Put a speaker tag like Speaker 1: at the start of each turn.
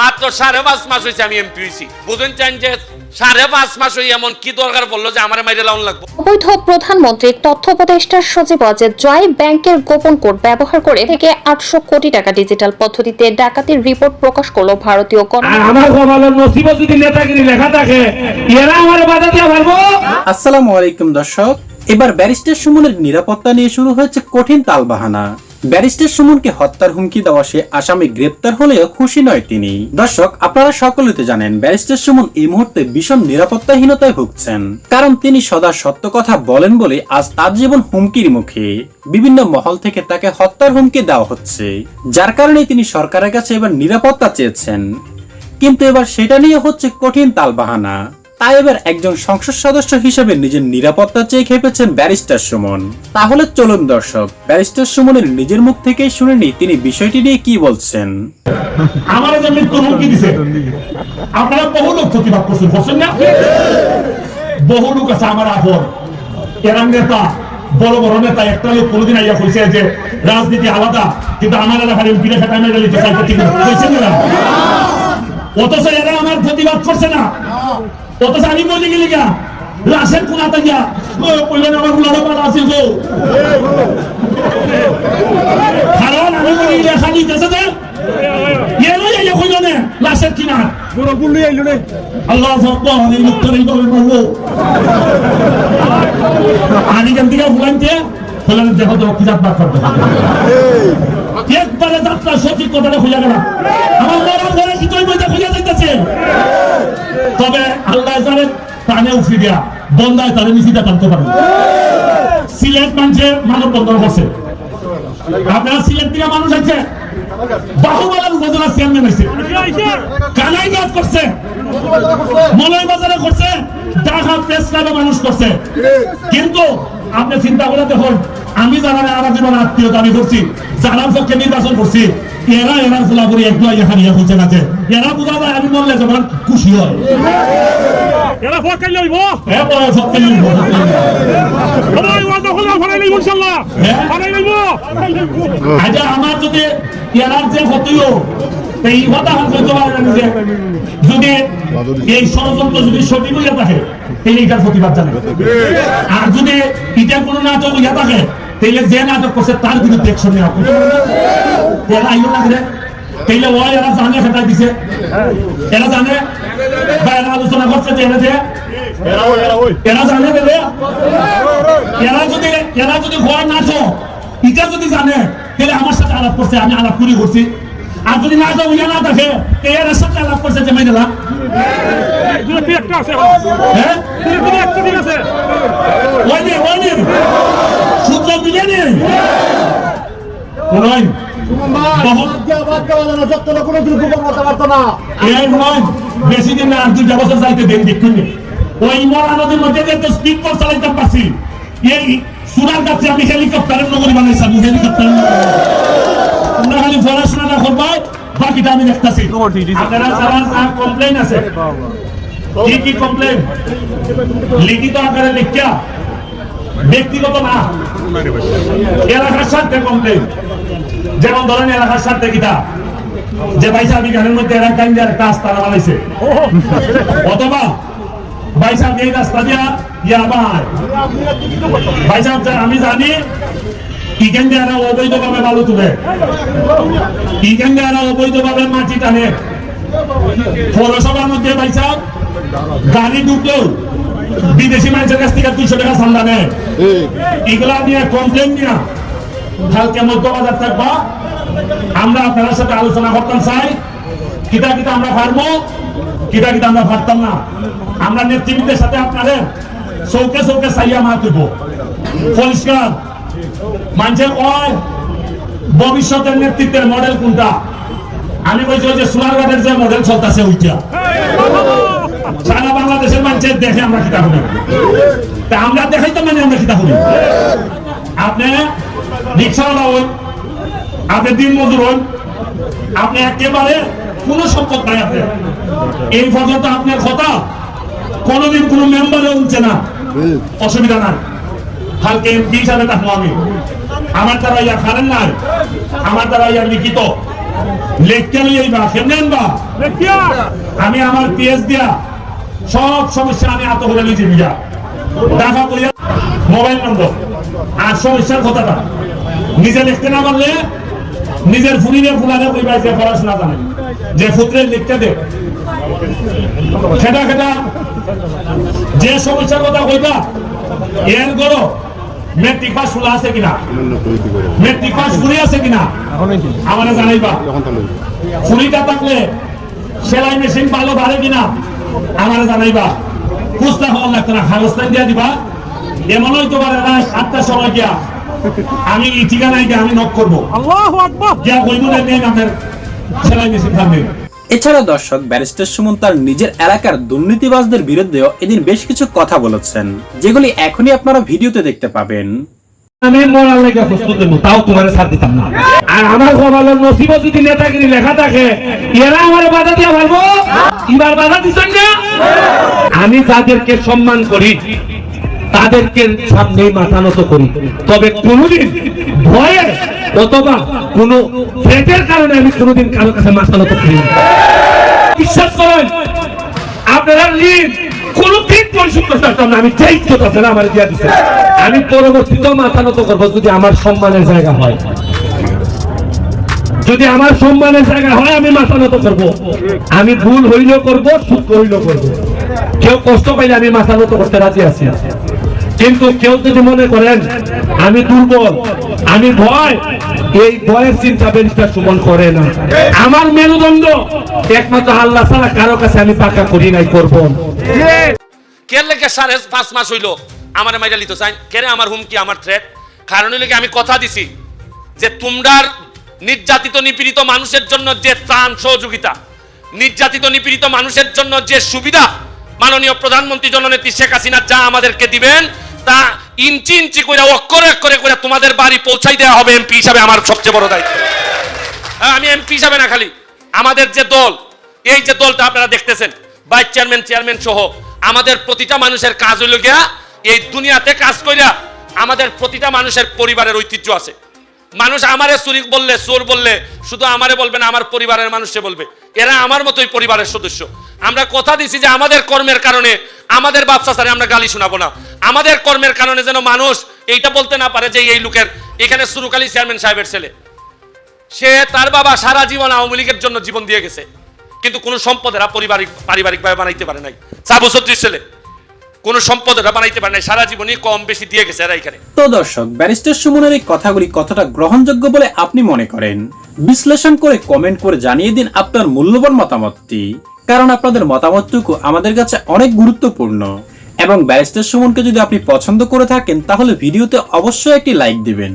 Speaker 1: মাত্র সাড়ে পাঁচ মাস হয়েছে আমি এমপি হয়েছি। বুঝেন চান যে সাড়ে পাঁচ মাস হয়ে এমন কি দরকার পড়ল যে আমার মাইরে লাউন লাগবো?
Speaker 2: অবৈধ প্রধানমন্ত্রীর তথ্য উপদেষ্টার সচিব অজয় জয় ব্যাংকের গোপন কোড ব্যবহার করে থেকে আটশো কোটি টাকা ডিজিটাল পদ্ধতিতে ডাকাতির রিপোর্ট প্রকাশ করল ভারতীয় গণ
Speaker 3: আমার কপালের নসিব যদি নেতাগিরি লেখা থাকে এরা আমার বাধা দিয়ে পারব
Speaker 4: আসসালামু আলাইকুম দর্শক এবার ব্যারিস্টার সুমনের নিরাপত্তা নিয়ে শুরু হয়েছে কঠিন তালবাহানা। ব্যারিস্টার সুমনকে হত্যার হুমকি দেওয়া সে আসামি গ্রেপ্তার হলেও খুশি নয় তিনি। দর্শক, আপনারা সকলে তো জানেন, ব্যারিস্টার সুমন এই মুহূর্তে ভীষণ নিরাপত্তাহীনতায় ভুগছেন। কারণ তিনি সদা সত্য কথা বলেন বলে আজ তার জীবন হুমকির মুখে। বিভিন্ন মহল থেকে তাকে হত্যার হুমকি দেওয়া হচ্ছে। যার কারণে তিনি সরকারের কাছে এবার নিরাপত্তা চেয়েছেন। কিন্তু এবার সেটা নিয়ে হচ্ছে কঠিন তালবাহানা। তাই এবার একজন সংসদ সদস্য হিসেবে নিজের নিরাপত্তা চেয়ে খেপেছেন ব্যারিস্টার সুমন। তাহলে চলুন দর্শক, ব্যারিস্টার সুমনের নিজের মুখ থেকেই শুনে নি তিনি বিষয়টি নিয়ে কি বলছেন।
Speaker 3: আমার যে মৃত্যু হুমকি দিছে, আপনারা বহু লোক করছেন না? বহু লোক আছে আমার আপন। নেতা, বড় বড় নেতা, একটা লোক কোনোদিন আইয়া কইছে যে রাজনীতি আলাদা, কিন্তু আমার এলাকার ঠিক না? অথচ এরা আমার প্রতিবাদ করছে না। অথচ আমি বলি গেলি গা লাশের কোনা তাইয়া কইলেন আমার গুলানো পাড়া আছে গো কারণ আমি যে এলো যাইয়া কইল না লাশের কিনার আল্লাহ আমি কেন থেকে ফুলাইতে ফুলান দেখো তো কি যাত্রা করতে একবারে যাত্রা সঠিক কথাটা খুঁজে গেল আমার মরার ঘরে কি বইতে খুঁজে যাইতেছে কানে উফি দিয়া বন্দায় তাদের মিশিটা টানতে পারবে সিলেট মানুষে মানব করছে। আপনারা সিলেট থেকে মানুষ আছে। বাহুবালার উপজেলা চেয়ারম্যান হয়েছে। কানাই গাছ করছে। বাজারে করছে। ঢাকা প্রেস ক্লাবে মানুষ করছে। কিন্তু আপনি চিন্তা করে দেখুন, আমি যারা আরা জীবন আত্মীয় দাবি করছি, যারা পক্ষে নির্বাচন করছি, এরা এরা ফুলা একটু আইয়া হচ্ছে না যে, এরা আমি মরলে যেমন খুশি হয়।
Speaker 5: এরা ভোট কাইলে হইব
Speaker 3: হ্যাঁ বড় পক্ষে নির্বাচন করছে।
Speaker 5: সবাই ওয়াদা হলো ফরাই লইব ইনশাআল্লাহ
Speaker 3: হ্যাঁ?
Speaker 5: ফরাই লইব।
Speaker 3: আচ্ছা আমার যদি এরার যে ক্ষতিও এই কথা হন করতে পারে না যে যদি এই ষড়যন্ত্র যদি সঠিক হইয়া থাকে তাহলে এটার প্রতিবাদ জানে আর যদি এটা কোনো নাটক হইয়া থাকে তাহলে যে নাটক করছে তার বিরুদ্ধে অ্যাকশন নেওয়া না? এরা আইও লাগবে তাইলে ওই এরা জানে হেটাই দিছে। এরা জানে বা আলোচনা করছে যে এরা জানে বলে এরা যদি এরা যদি হয় নাচো এটা যদি জানে তাহলে আমার সাথে আলাপ করছে আমি আলাপ করি করছি। আর যদি না যাও ইয়া না দেখে এর সাথে আলাপ করছে যে মাই দিলাম হ্যাঁ?
Speaker 5: দুই দিন আছে
Speaker 3: ওই নে ওই নে। সূত্র মিলে নে। নয় বেশি দিন না আর বছর যাইতে দেন দেখুন ওই মরা নদীর মধ্যে যে স্পিড বোট চালাইতাম পারছি। এই সুরার কাছে আমি হেলিকপ্টারের নগরী বানাইছি আমি হেলিকপ্টারের তোমরা খালি পড়াশোনাটা করবা বাকিটা আমি দেখতেছি। আপনারা যারা যারা কমপ্লেন আছে কি কি কমপ্লেন লিখিত আকারে লিখিয়া ব্যক্তিগত না। এলাকার স্বার্থে কমপ্লেন যেমন ধরেন এলাকার স্বার্থে কিতা? যে আমি গানের মধ্যে এরা কাইন্ডার একটা বানাইছে। অথবা এই রাস্তা দিয়া ইয়া আমি জানি ইখান দিয়ে অবৈধভাবে বালু তুলে। ইখান দিয়ে অবৈধভাবে মাটি টানে। পৌরসভার মধ্যে ভাইসা গাড়ি ঢুকলেও বিদেশি মানুষের কাছ থেকে দুইশো টাকা চান্দা নেয়। এগুলা নিয়ে কমপ্লেন নিয়ে কালকে মধ্যবাজার থাকবা। আমরা আপনার সাথে আলোচনা করতাম চাই কিতা কিতা আমরা পারব কিতা কিতা আমরা পারতাম না। আমরা নেতৃবৃন্দের সাথে আপনাদের চৌকে চৌকে চাইয়া মার দিব। পরিষ্কার। মানুষের কয় ভবিষ্যতের নেতৃত্বের মডেল কোনটা? আমি বলছি যে সোনারঘাটের যে মডেল চলতেছে ওইটা। সারা বাংলাদেশের মানুষের দেখে আমরা কিতাব করি তা আমরা দেখাই তো মানে আমরা কিতাব করি আপনি রিক্সাওয়ালা হন, আপনি দিন মজুর হন, আপনি একেবারে কোনো সম্পদ নাই আপনার এই পর্যন্ত আপনার কথা। কোনোদিন কোনো মেম্বারে উঠছে না। অসুবিধা নাই। কালকে এমপি হিসাবে থাকব আমি। আমার দ্বারা ইয়া খারেন নাই। আমার দ্বারা ইয়া লিখিত। লেখতে লইবা কেমনে
Speaker 5: দেখিয়া
Speaker 3: আমি আমার পিএস দিয়া সব সমস্যা আমি আত করে লিখে দিয়া দেখা করিয়া মোবাইল নম্বর। আর সমস্যার কথাটা নিজে লিখতে না পারলে নিজের ফুরিলে ফুলালে কইবা যে পড়াশোনা জানে। যে ফুত্রের লিখতে দে। খেটা খেটা যে সমস্যার কথা কইবা এর গড় মেট্রিক পাস ফুলা আছে কিনা? মেট্রিক পাস ফুলি আছে কিনা? আমার জানাইবা। ফুলিটা থাকলে সেলাই মেশিন ভালো ভালো কিনা? আমার জানাইবা খুঁজতে হওয়ার লাগতো না কাগজটা দিয়া দিবা। এমন হইতে পারে না আটটার সময় গিয়া আমি এই ঠিকানায় গিয়ে আমি নক করব। গিয়া কইব না নেন আপনার সেলাই মেশিন থাকবে
Speaker 4: এছাড়া দর্শক ব্যারিস্টার সুমন তার নিজের এলাকার দুর্নীতিবাজদের বিরুদ্ধেও এদিন বেশ কিছু কথা বলেছেন যেগুলি এখনই আপনারা ভিডিওতে দেখতে পাবেন।
Speaker 3: আমি মরার প্রস্তুত দেবো তাও তোমার দিতাম না। আর আমার নসিব যদি নেতাগিরি লেখা থাকে, এরা আমার বাধা ভাবো এবার বাধা দিচ্ছেন না? আমি যাদেরকে সম্মান করি, তাদেরকে সামনে মাথা নত করি। তবে কোনোদিন ভয়ে অথবা কোনো ফ্রেটের কারণে আমি কোনোদিন কারও কাছে মাথা নত করি বিশ্বাস করেন আপনারা ঋণ কোন দিন পরিশোধ করতে আমি ইজ্জত আছে না, আমার দিয়া দিচ্ছে আমি পরবর্তীতে মাথা নত করব যদি আমার সম্মানের জায়গা হয়। যদি আমার সম্মানের জায়গা হয়, আমি মাথা নত করব। আমি ভুল হইলেও করব, সুখ হইলেও করব। কেউ কষ্ট পাইলে আমি মাথা নত করতে রাজি আছি। কিন্তু কেউ যদি মনে করেন, আমি দুর্বল, আমি ভয় এই ভয়ের চিন্তা ব্যারিস্টার সুমন করে না। আমার মেরুদণ্ড একমাত্র আল্লাহ ছাড়া কারও কাছে আমি পাকা করি নাই, করব।
Speaker 1: কারণ আমি কথা দিছি যে নির্যাতিত, নিপীড়িত মানুষের জন্য যে সহযোগিতা, নির্যাতিত, নিপীড়িত মানুষের জন্য যে সুবিধা মাননীয় প্রধানমন্ত্রী জননেত্রী শেখ হাসিনা যা আমাদেরকে দিবেন, তা ইঞ্চি ইঞ্চি করে অক্ষরে অক্ষরে করে তোমাদের বাড়ি পৌঁছাই দেওয়া হবে এমপি হিসাবে আমার সবচেয়ে বড় দায়িত্ব। হ্যাঁ, আমি এমপি হিসাবে না খালি আমাদের যে দল এই যে দলটা আপনারা দেখতেছেন ভাইস চেয়ারম্যান চেয়ারম্যান সহ আমাদের প্রতিটা মানুষের কাজ হইল গিয়া এই দুনিয়াতে কাজ কইরা আমাদের প্রতিটা মানুষের পরিবারের ঐতিহ্য আছে। মানুষ আমারে চুরি বললে চোর বললে শুধু আমারে বলবে না আমার পরিবারের মানুষে বলবে। এরা আমার মতোই পরিবারের সদস্য। আমরা কথা দিছি যে আমাদের কর্মের কারণে, আমাদের বাচ্চা স্যারে আমরা গালি শোনাবো না। আমাদের কর্মের কারণে যেন মানুষ এইটা বলতে না পারে যে এই লোকের এখানে সুরুকালী চেয়ারম্যান সাহেবের ছেলে। সে তার বাবা সারা জীবন আওয়ামী লীগের জন্য জীবন দিয়ে গেছে। কিন্তু কোনো সম্পদেরা পারিবারিক, পারিবারিকভাবে বানাইতে পারে নাই। সাবু ছত্রিশ ছেলে। কোনো সম্পদেরা বানাইতে পারে নাই। সারা জীবনই কম বেশি দিয়ে গেছে এরা এখানে।
Speaker 4: তো দর্শক, ব্যারিস্টার সুমনের এই কথাগুলি কতটা গ্রহণযোগ্য বলে আপনি মনে করেন? বিশ্লেষণ করে কমেন্ট করে জানিয়ে দিন আপনার মূল্যবান মতামতটি। কারণ আপনাদের মতামতটুকু আমাদের কাছে অনেক গুরুত্বপূর্ণ। এবং ব্যারিস্টার সুমনকে যদি আপনি পছন্দ করে থাকেন, তাহলে ভিডিওতে অবশ্যই একটি লাইক দিবেন।